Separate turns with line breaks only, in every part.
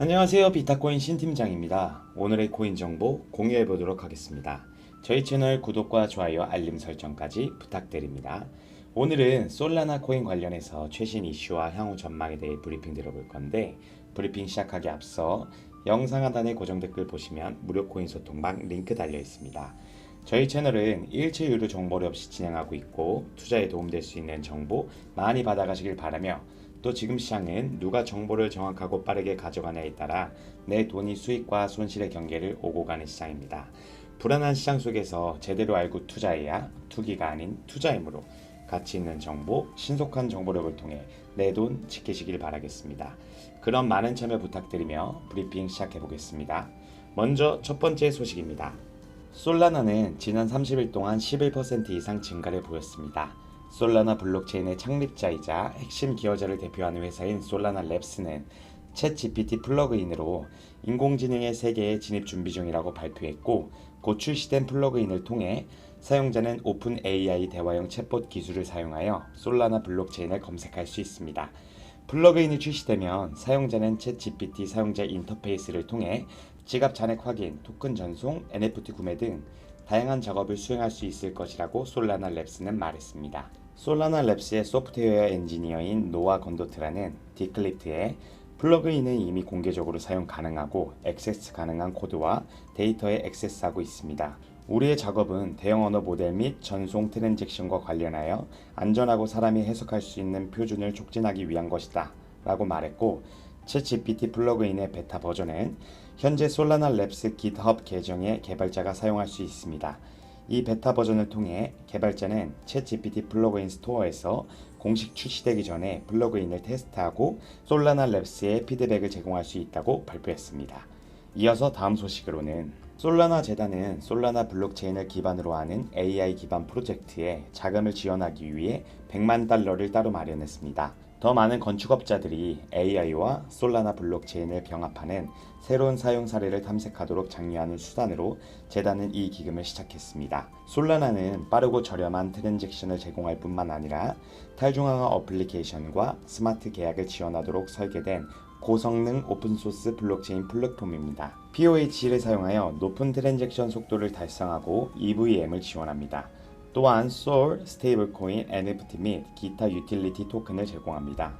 안녕하세요. 비타코인 신팀장입니다. 오늘의 코인 정보 공유해 보도록 하겠습니다. 저희 채널 구독과 좋아요, 알림 설정까지 부탁드립니다. 오늘은 솔라나 코인 관련해서 최신 이슈와 향후 전망에 대해 브리핑 들어볼 건데 브리핑 시작하기 앞서 영상 하단에 고정 댓글 보시면 무료 코인 소통방 링크 달려 있습니다. 저희 채널은 일체 유료 정보를 없이 진행하고 있고 투자에 도움될 수 있는 정보 많이 받아가시길 바라며 또 지금 시장은 누가 정보를 정확하고 빠르게 가져가냐에 따라 내 돈이 수익과 손실의 경계를 오고 가는 시장입니다. 불안한 시장 속에서 제대로 알고 투자해야 투기가 아닌 투자이므로 가치 있는 정보, 신속한 정보력을 통해 내 돈 지키시길 바라겠습니다. 그럼 많은 참여 부탁드리며 브리핑 시작해 보겠습니다. 먼저 첫 번째 소식입니다. 솔라나는 지난 30일 동안 11% 이상 증가를 보였습니다. 솔라나 블록체인의 창립자이자 핵심 기여자를 대표하는 회사인 솔라나 랩스는 챗 GPT 플러그인으로 인공지능의 세계에 진입 준비 중이라고 발표했고 곧 출시된 플러그인을 통해 사용자는 오픈 AI 대화형 챗봇 기술을 사용하여 솔라나 블록체인을 검색할 수 있습니다. 플러그인이 출시되면 사용자는 챗 GPT 사용자 인터페이스를 통해 지갑 잔액 확인, 토큰 전송, NFT 구매 등 다양한 작업을 수행할 수 있을 것이라고 솔라나 랩스는 말했습니다. 솔라나 랩스의 소프트웨어 엔지니어인 노아 건도트라는 디클리프트에 플러그인은 이미 공개적으로 사용 가능하고 액세스 가능한 코드와 데이터에 액세스하고 있습니다. 우리의 작업은 대형 언어 모델 및 전송 트랜잭션과 관련하여 안전하고 사람이 해석할 수 있는 표준을 촉진하기 위한 것이다. 라고 말했고, 챗 GPT 플러그인의 베타 버전은 현재 솔라나 랩스 GitHub 계정의 개발자가 사용할 수 있습니다. 이 베타 버전을 통해 개발자는 챗 GPT 플러그인 스토어에서 공식 출시되기 전에 플러그인을 테스트하고 솔라나 랩스에 피드백을 제공할 수 있다고 발표했습니다. 이어서 다음 소식으로는 솔라나 재단은 솔라나 블록체인을 기반으로 하는 AI 기반 프로젝트에 자금을 지원하기 위해 100만 달러를 따로 마련했습니다. 더 많은 건축업자들이 AI와 솔라나 블록체인을 병합하는 새로운 사용 사례를 탐색하도록 장려하는 수단으로 재단은 이 기금을 시작했습니다. 솔라나는 빠르고 저렴한 트랜잭션을 제공할 뿐만 아니라 탈중앙화 어플리케이션과 스마트 계약을 지원하도록 설계된 고성능 오픈소스 블록체인 플랫폼입니다. POH를 사용하여 높은 트랜잭션 속도를 달성하고 EVM을 지원합니다. 또한 SOL, 스테이블 코인, NFT 및 기타 유틸리티 토큰을 제공합니다.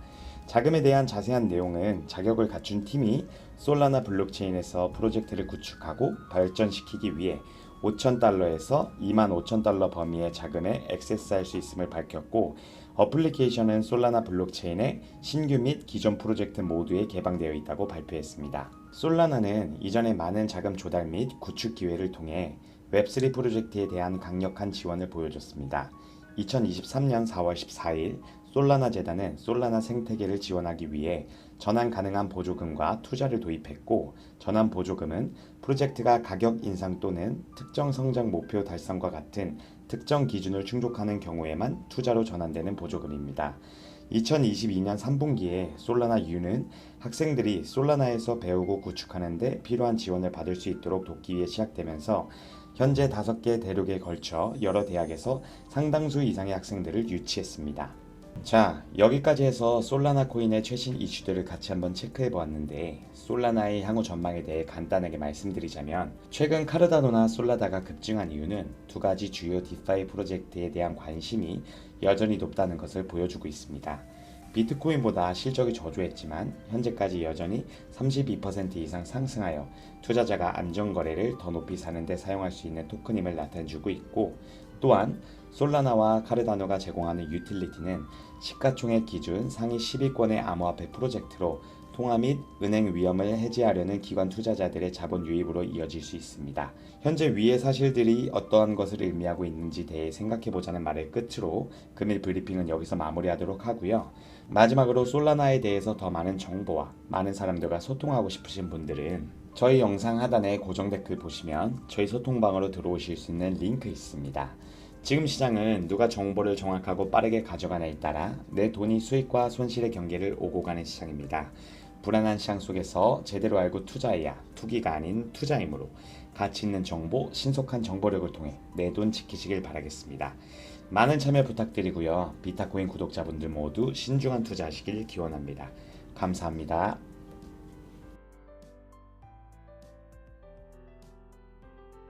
자금에 대한 자세한 내용은 자격을 갖춘 팀이 솔라나 블록체인에서 프로젝트를 구축하고 발전시키기 위해 5,000달러에서 25,000달러 범위의 자금에 액세스할 수 있음을 밝혔고 어플리케이션은 솔라나 블록체인의 신규 및 기존 프로젝트 모두에 개방되어 있다고 발표했습니다. 솔라나는 이전에 많은 자금 조달 및 구축 기회를 통해 웹3 프로젝트에 대한 강력한 지원을 보여줬습니다. 2023년 4월 14일 솔라나 재단은 솔라나 생태계를 지원하기 위해 전환 가능한 보조금과 투자를 도입했고 전환 보조금은 프로젝트가 가격 인상 또는 특정 성장 목표 달성과 같은 특정 기준을 충족하는 경우에만 투자로 전환되는 보조금입니다. 2022년 3분기에 솔라나 U는 학생들이 솔라나에서 배우고 구축하는 데 필요한 지원을 받을 수 있도록 돕기 위해 시작되면서 현재 5개 대륙에 걸쳐 여러 대학에서 상당수 이상의 학생들을 유치했습니다. 자, 여기까지 해서 솔라나 코인의 최신 이슈들을 같이 한번 체크해 보았는데 솔라나의 향후 전망에 대해 간단하게 말씀드리자면 최근 카르다노나 솔라다가 급증한 이유는 두 가지 주요 디파이 프로젝트에 대한 관심이 여전히 높다는 것을 보여주고 있습니다. 비트코인보다 실적이 저조했지만 현재까지 여전히 32% 이상 상승하여 투자자가 안전거래를 더 높이 사는 데 사용할 수 있는 토큰임을 나타내주고 있고 또한 솔라나와 카르다노가 제공하는 유틸리티는 시가총액 기준 상위 10위권의 암호화폐 프로젝트로 통화 및 은행 위험을 해지하려는 기관 투자자들의 자본 유입으로 이어질 수 있습니다. 현재 위의 사실들이 어떠한 것을 의미하고 있는지 대해 생각해 보자는 말을 끝으로 금일 브리핑은 여기서 마무리하도록 하고요. 마지막으로 솔라나에 대해서 더 많은 정보와 많은 사람들과 소통하고 싶으신 분들은 저희 영상 하단에 고정 댓글 보시면 저희 소통방으로 들어오실 수 있는 링크 있습니다. 지금 시장은 누가 정보를 정확하고 빠르게 가져가냐에 따라 내 돈이 수익과 손실의 경계를 오고 가는 시장입니다. 불안한 시장 속에서 제대로 알고 투자해야 투기가 아닌 투자이므로 가치 있는 정보, 신속한 정보력을 통해 내 돈 지키시길 바라겠습니다. 많은 참여 부탁드리고요. 비타코인 구독자분들 모두 신중한 투자하시길 기원합니다. 감사합니다.